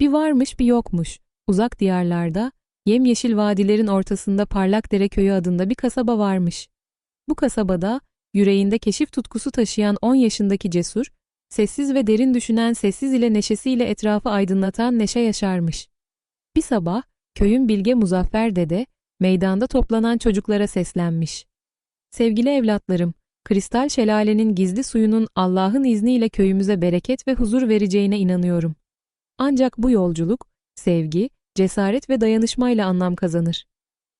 Bir varmış bir yokmuş. Uzak diyarlarda, yemyeşil vadilerin ortasında Parlakdere köyü adında bir kasaba varmış. Bu kasabada, yüreğinde keşif tutkusu taşıyan 10 yaşındaki cesur, sessiz ve derin düşünen sessiz ile neşesiyle etrafı aydınlatan Neşe yaşarmış. Bir sabah, köyün bilge Muzaffer dede, meydanda toplanan çocuklara seslenmiş. Sevgili evlatlarım, kristal şelalenin gizli suyunun Allah'ın izniyle köyümüze bereket ve huzur vereceğine inanıyorum. Ancak bu yolculuk, sevgi, cesaret ve dayanışmayla anlam kazanır.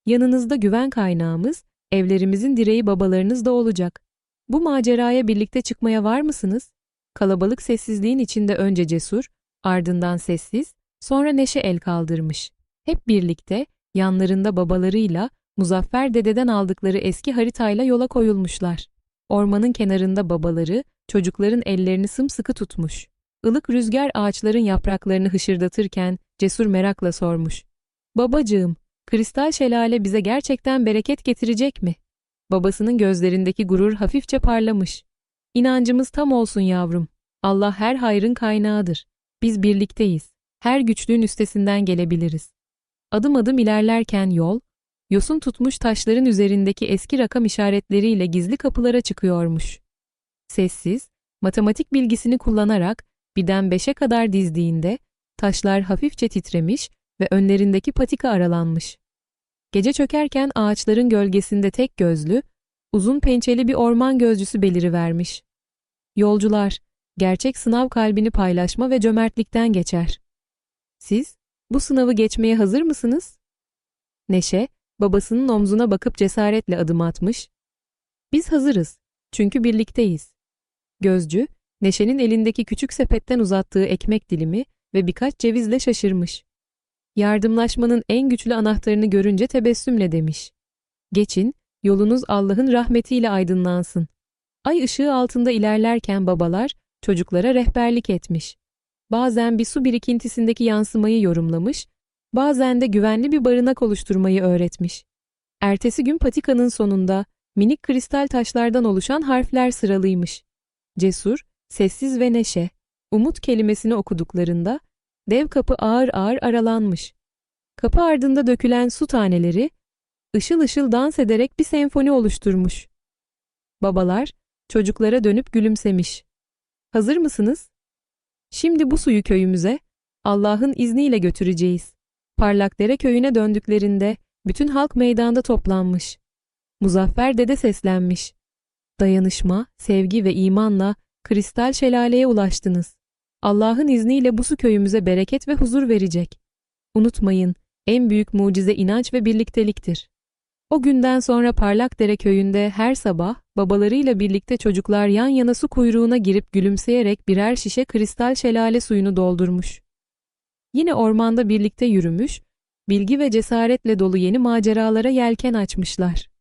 Yanınızda güven kaynağımız, evlerimizin direği babalarınız da olacak. Bu maceraya birlikte çıkmaya var mısınız? Kalabalık sessizliğin içinde önce cesur, ardından sessiz, sonra neşe el kaldırmış. Hep birlikte, yanlarında babalarıyla, Muzaffer dededen aldıkları eski haritayla yola koyulmuşlar. Ormanın kenarında babaları, çocukların ellerini sımsıkı tutmuş. Ilık rüzgar ağaçların yapraklarını hışırdatırken cesur merakla sormuş. Babacığım, kristal şelale bize gerçekten bereket getirecek mi? Babasının gözlerindeki gurur hafifçe parlamış. İnancımız tam olsun yavrum. Allah her hayrın kaynağıdır. Biz birlikteyiz. Her güçlüğün üstesinden gelebiliriz. Adım adım ilerlerken yol, yosun tutmuş taşların üzerindeki eski rakam işaretleriyle gizli kapılara çıkıyormuş. Sessiz, matematik bilgisini kullanarak birden beşe kadar dizdiğinde taşlar hafifçe titremiş ve önlerindeki patika aralanmış. Gece çökerken ağaçların gölgesinde tek gözlü, uzun pençeli bir orman gözcüsü belirivermiş. Yolcular, gerçek sınav kalbini paylaşma ve cömertlikten geçer. Siz, bu sınavı geçmeye hazır mısınız? Neşe, babasının omzuna bakıp cesaretle adım atmış. Biz hazırız, çünkü birlikteyiz. Gözcü, Neşe'nin elindeki küçük sepetten uzattığı ekmek dilimi ve birkaç cevizle şaşırmış. Yardımlaşmanın en güçlü anahtarını görünce tebessümle demiş. Geçin, yolunuz Allah'ın rahmetiyle aydınlansın. Ay ışığı altında ilerlerken babalar, çocuklara rehberlik etmiş. Bazen bir su birikintisindeki yansımayı yorumlamış, bazen de güvenli bir barınak oluşturmayı öğretmiş. Ertesi gün patikanın sonunda minik kristal taşlardan oluşan harfler sıralıymış. Cesur, sessiz ve neşe, umut kelimesini okuduklarında dev kapı ağır ağır aralanmış. Kapı ardında dökülen su taneleri ışıl ışıl dans ederek bir senfoni oluşturmuş. Babalar çocuklara dönüp gülümsemiş. Hazır mısınız? Şimdi bu suyu köyümüze Allah'ın izniyle götüreceğiz. Parlakdere köyüne döndüklerinde bütün halk meydanda toplanmış. Muzaffer dede seslenmiş. Dayanışma, sevgi ve imanla kristal şelaleye ulaştınız. Allah'ın izniyle bu su köyümüze bereket ve huzur verecek. Unutmayın, en büyük mucize inanç ve birlikteliktir. O günden sonra Parlakdere köyünde her sabah babalarıyla birlikte çocuklar yan yana su kuyruğuna girip gülümseyerek birer şişe kristal şelale suyunu doldurmuş. Yine ormanda birlikte yürümüş, bilgi ve cesaretle dolu yeni maceralara yelken açmışlar.